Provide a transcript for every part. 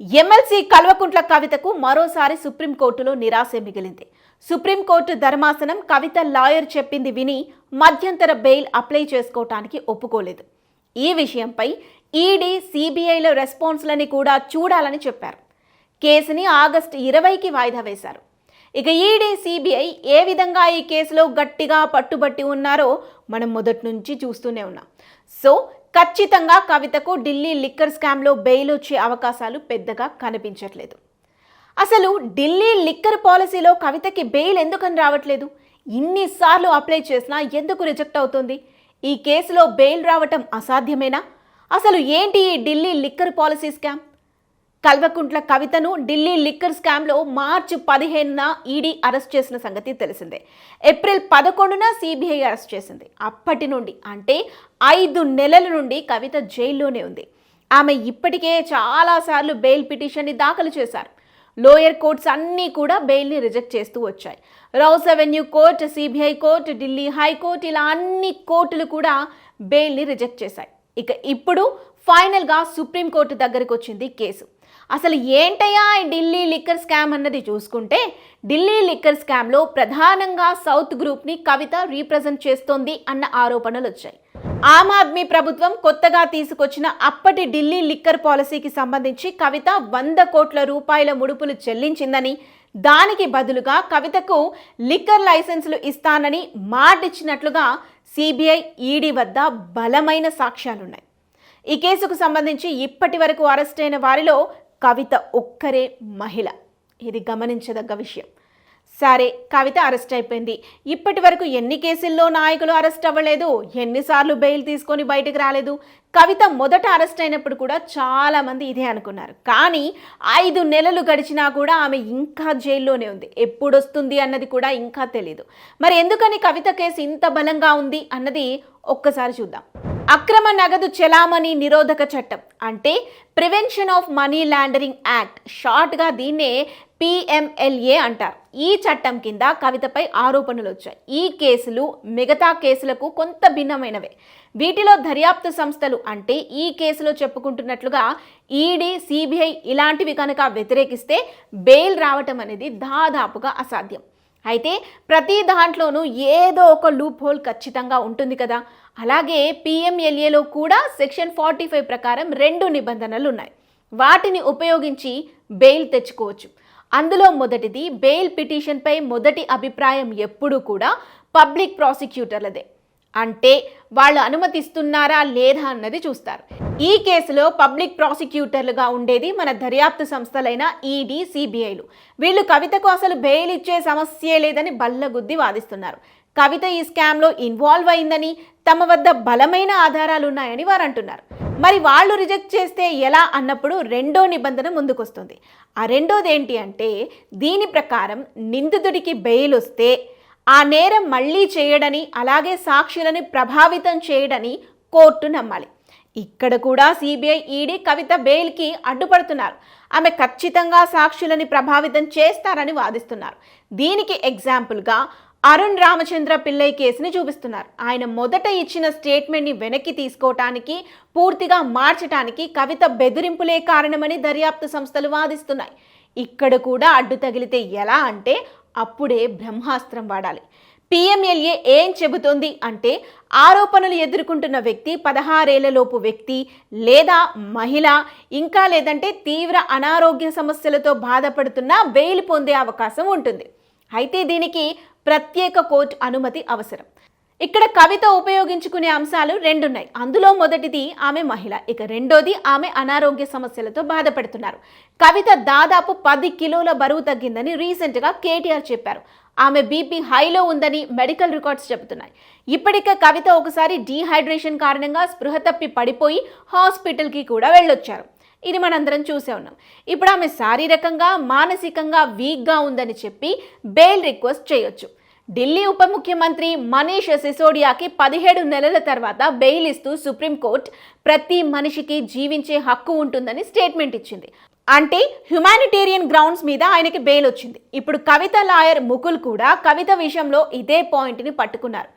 MLC Kalvakuntla కవితకు మరోసారి సుప్రీంకోర్టులో నిరాశ మిగిలింది. సుప్రీంకోర్టు ధర్మాసనం కవిత లాయర్ చెప్పింది విని మధ్యంతర బెయిల్ అప్లై చేసుకోవటానికి ఒప్పుకోలేదు. ఈ విషయంపై ఈడీ సిబిఐల రెస్పాన్స్లని కూడా చూడాలని చెప్పారు. కేసుని ఆగస్టు ఇరవైకి వాయిదా వేశారు. ఇక ఈడీ సిబిఐ ఏ విధంగా ఈ కేసులో గట్టిగా పట్టుబట్టి ఉన్నారో మనం మొదటి నుంచి చూస్తూనే ఉన్నాం. సో ఖచ్చితంగా కవితకు ఢిల్లీ లిక్కర్ స్కామ్లో బెయిల్ వచ్చే అవకాశాలు పెద్దగా కనిపించట్లేదు. అసలు ఢిల్లీ లిక్కర్ పాలసీలో కవితకి బెయిల్ ఎందుకని రావట్లేదు? ఇన్నిసార్లు అప్లై చేసినా ఎందుకు రిజెక్ట్ అవుతుంది? ఈ కేసులో బెయిల్ రావటం అసాధ్యమేనా? అసలు ఏంటి ఈ Delhi liquor policy scam? Kalvakuntla కవితను ఢిల్లీ లిక్కర్ స్కామ్లో మార్చి పదిహేనున ఈడీ అరెస్ట్ చేసిన సంగతి తెలిసిందే. ఏప్రిల్ పదకొండున సిబిఐ అరెస్ట్ చేసింది. అప్పటి నుండి అంటే ఐదు నెలల నుండి కవిత జైల్లోనే ఉంది. ఆమె ఇప్పటికే చాలాసార్లు బెయిల్ పిటిషన్ని దాఖలు చేశారు. లోయర్ కోర్ట్స్ అన్నీ కూడా బెయిల్ని రిజెక్ట్ చేస్తూ వచ్చాయి. Rouse Avenue court CBI court Delhi high court ఇలా అన్ని కోర్టులు కూడా బెయిల్ని రిజెక్ట్ చేశాయి. ఇక ఇప్పుడు ఫైనల్గా సుప్రీంకోర్టు దగ్గరికి వచ్చింది కేసు. అసలు ఏంటయ్యా ఈ ఢిల్లీ లిక్కర్ స్కామ్ అన్నది చూసుకుంటే ఢిల్లీ లిక్కర్ స్కామ్లో ప్రధానంగా సౌత్ గ్రూప్ని కవిత రీప్రజెంట్ చేస్తోంది అన్న ఆరోపణలు వచ్చాయి. ఆమ్ ఆద్మీ ప్రభుత్వం కొత్తగా తీసుకొచ్చిన అప్పటి ఢిల్లీ లిక్కర్ పాలసీకి సంబంధించి కవిత వంద కోట్ల రూపాయల ముడుపులు చెల్లించిందని దానికి బదులుగా కవితకు లిక్కర్ లైసెన్సులు ఇస్తానని మాటిచ్చినట్లుగా సిబిఐ ఈడీ వద్ద బలమైన సాక్ష్యాలున్నాయి. ఈ కేసుకు సంబంధించి ఇప్పటి వరకు అరెస్ట్ అయిన వారిలో కవిత ఒక్కరే మహిళ. ఇది గమనించదగ్గ విషయం. సరే కవిత అరెస్ట్ అయిపోయింది. ఇప్పటి వరకు ఎన్ని కేసుల్లో నాయకులు అరెస్ట్ అవ్వలేదు? ఎన్నిసార్లు బెయిల్ తీసుకొని బయటకు రాలేదు? కవిత మొదట అరెస్ట్ అయినప్పుడు కూడా చాలామంది ఇదే అనుకున్నారు. కానీ ఐదు నెలలు గడిచినా కూడా ఆమె ఇంకా జైల్లోనే ఉంది. ఎప్పుడు వస్తుంది అన్నది కూడా ఇంకా తెలియదు మరి ఎందుకని కవిత కేసు ఇంత బలంగా ఉంది అన్నది ఒక్కసారి చూద్దాం. అక్రమ నగదు చెలామణి నిరోధక చట్టం అంటే prevention of money laundering act షార్ట్గా దీన్నే పిఎంఎల్ఏ అంటారు. ఈ చట్టం కింద కవితపై ఆరోపణలు వచ్చాయి. ఈ కేసులు మిగతా కేసులకు కొంత భిన్నమైనవే. వీటిలో దర్యాప్తు సంస్థలు అంటే ఈ కేసులో చెప్పుకుంటున్నట్లుగా ఈడీ సిబిఐ ఇలాంటివి కనుక వ్యతిరేకిస్తే బెయిల్ రావటం అనేది దాదాపుగా అసాధ్యం. అయితే ప్రతి దాంట్లోనూ ఏదో ఒక లూప్ హోల్ ఖచ్చితంగా ఉంటుంది కదా. అలాగే పిఎంఎల్ఏలో కూడా సెక్షన్ ఫార్టీ ఫైవ్ ప్రకారం రెండు నిబంధనలు ఉన్నాయి వాటిని ఉపయోగించి బెయిల్ తెచ్చుకోవచ్చు. అందులో మొదటిది బెయిల్ పిటిషన్పై మొదటి అభిప్రాయం ఎప్పుడూ కూడా పబ్లిక్ ప్రాసిక్యూటర్లదే అంటే వాళ్ళు అనుమతిస్తున్నారా లేదా అన్నది చూస్తారు. ఈ కేసులో పబ్లిక్ ప్రాసిక్యూటర్లుగా ఉండేది మన దర్యాప్తు సంస్థలైన ఈడీ సిబిఐలు. వీళ్ళు కవితకు అసలు బెయిల్ ఇచ్చే సమస్యే లేదని బల్లగుద్ది వాదిస్తున్నారు. కవిత ఈ స్కామ్లో ఇన్వాల్వ్ అయిందని తమ వద్ద బలమైన ఆధారాలు ఉన్నాయని వారు అంటున్నారు మరి వాళ్ళు రిజెక్ట్ చేస్తే ఎలా అన్నప్పుడు రెండో నిబంధన ముందుకొస్తుంది. ఆ రెండోది ఏంటి అంటే దీని ప్రకారం నిందితుడికి బెయిల్ వస్తే ఆ నేరం మళ్ళీ చేయడని అలాగే సాక్షులని ప్రభావితం చేయడని కోర్టు నమ్మాలి. ఇక్కడ కూడా సిబిఐ ఈడీ కవిత బెయిల్కి అడ్డుపడుతున్నారు. ఆమె ఖచ్చితంగా సాక్షులని ప్రభావితం చేస్తారని వాదిస్తున్నారు. దీనికి ఎగ్జాంపుల్గా అరుణ్ రామచంద్ర పిల్లై కేసుని చూపిస్తున్నారు. ఆయన మొదట ఇచ్చిన స్టేట్మెంట్ని వెనక్కి తీసుకోవటానికి పూర్తిగా మార్చటానికి కవిత బెదిరింపులే కారణమని దర్యాప్తు సంస్థలు వాదిస్తున్నాయి. ఇక్కడ కూడా అడ్డు తగిలితే ఎలా అంటే అప్పుడే బ్రహ్మాస్త్రం వాడాలి. పిఎంఎల్ఏ ఏం చెబుతోంది అంటే ఆరోపణలు ఎదుర్కొంటున్న వ్యక్తి పదహారేళ్ళలోపు వ్యక్తి లేదా మహిళ ఇంకా లేదంటే తీవ్ర అనారోగ్య సమస్యలతో బాధపడుతున్న బెయిల్ పొందే అవకాశం ఉంటుంది. అయితే దీనికి ప్రత్యేక కోర్టు అనుమతి అవసరం. ఇక్కడ కవిత ఉపయోగించుకునే అంశాలు రెండున్నాయి. అందులో మొదటిది ఆమె మహిళ. ఇక రెండోది ఆమె అనారోగ్య సమస్యలతో బాధపడుతున్నారు. కవిత దాదాపు పది కిలోల బరువు తగ్గిందని రీసెంట్గా కేటీఆర్ చెప్పారు. ఆమె బీపీ హైలో ఉందని మెడికల్ రికార్డ్స్ చెబుతున్నాయి. ఇప్పటికే కవిత ఒకసారి డీహైడ్రేషన్ కారణంగా స్పృహ తప్పి పడిపోయి హాస్పిటల్కి కూడా వెళ్ళొచ్చారు. ఇది మనందరం చూసే ఉన్నాం. ఇప్పుడు ఆమె శారీరకంగా మానసికంగా వీక్గా ఉందని చెప్పి బెయిల్ రిక్వెస్ట్ చేయొచ్చు. ఢిల్లీ ఉప ముఖ్యమంత్రి మనీష్ సిసోడియాకి పదిహేడు నెలల తర్వాత బెయిల్ ఇస్తూ సుప్రీంకోర్టు ప్రతి మనిషికి జీవించే హక్కు ఉంటుందని స్టేట్మెంట్ ఇచ్చింది. అంటే హ్యుమానిటేరియన్ గ్రౌండ్స్ మీద ఆయనకి బెయిల్ వచ్చింది. ఇప్పుడు కవిత లాయర్ ముకుల్ కూడా కవిత విషయంలో ఇదే పాయింట్ని పట్టుకున్నారు.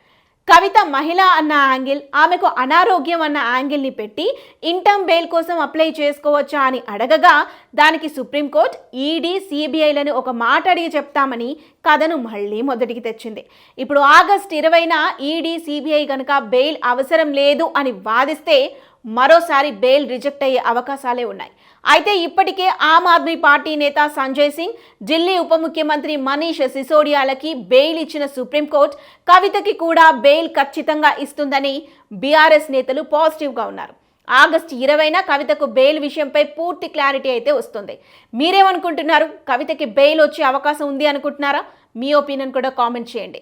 కవిత మహిళ అన్న యాంగిల్ ఆమెకు అనారోగ్యం అన్న యాంగిల్ని పెట్టి ఇంటర్మ్ బెయిల్ కోసం అప్లై చేసుకోవచ్చా అని అడగగా దానికి సుప్రీంకోర్టు ఈడీ సిబిఐలను ఒక మాట అడిగి చెప్తామని కథను మళ్ళీ మొదటికి తెచ్చింది. ఇప్పుడు ఆగస్ట్ ఇరవైన ఈడీ సిబిఐ కనుక బెయిల్ అవసరం లేదు అని వాదిస్తే మరోసారి బెయిల్ రిజెక్ట్ అయ్యే అవకాశాలే ఉన్నాయి. అయితే ఇప్పటికే ఆమ్ ఆద్మీ పార్టీ నేత సంజయ్ సింగ్ ఢిల్లీ ఉప ముఖ్యమంత్రి మనీష్ సిసోడియాలకి బెయిల్ ఇచ్చిన సుప్రీంకోర్టు కవితకి కూడా బెయిల్ ఖచ్చితంగా ఇస్తుందని బీఆర్ఎస్ నేతలు పాజిటివ్గా ఉన్నారు. ఆగస్టు ఇరవైన కవితకు బెయిల్ విషయంపై పూర్తి క్లారిటీ అయితే వస్తుంది. మీరేమనుకుంటున్నారు? కవితకి బెయిల్ వచ్చే అవకాశం ఉంది అనుకుంటున్నారా? మీ ఒపీనియన్ కూడా కామెంట్ చేయండి.